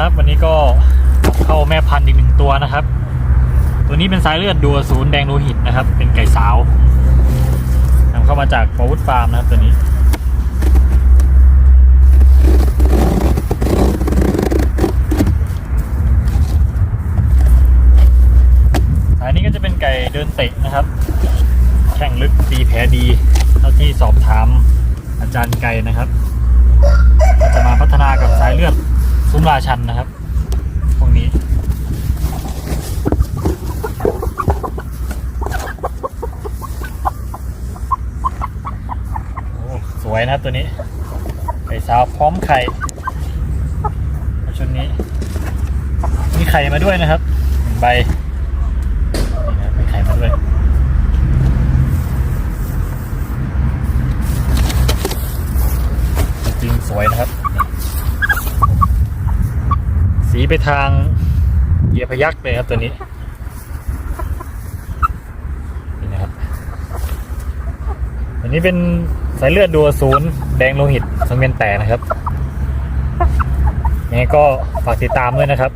ครับ วันนี้ก็เข้าแม่พันธุ์อีกหนึ่งตัวนะครับ ตัวนี้เป็นสายเลือดดัวศูนย์แดงโลหิตนะครับ เป็นไก่สาวนำเข้ามาจากฟอร์วูดฟาร์มนะครับตัวนี้สายนี้ก็จะเป็นไก่เดินเตะนะครับ แข่งลึกตีแผลดีเท่าที่สอบถามอาจารย์ไก่นะครับ จะมาพัฒนากับสายเลือด ราชันนะครับ พวกนี้โอ้สวยนะตัวนี้ไก่สาวพร้อมไข่ชุดนี้ มีไข่มาด้วยนะครับหนึ่งใบนี่นะมีไข่มาด้วยจริงๆสวยนะครับ สีไปทางเหยียพยักเลยครับตัวนี้นี่นะครับอันนี้เป็นสายเลือดดัวศูนย์แดงโลหิตสังเวียนแตกนะครับยังไงก็ฝากติดตามด้วยนะครับ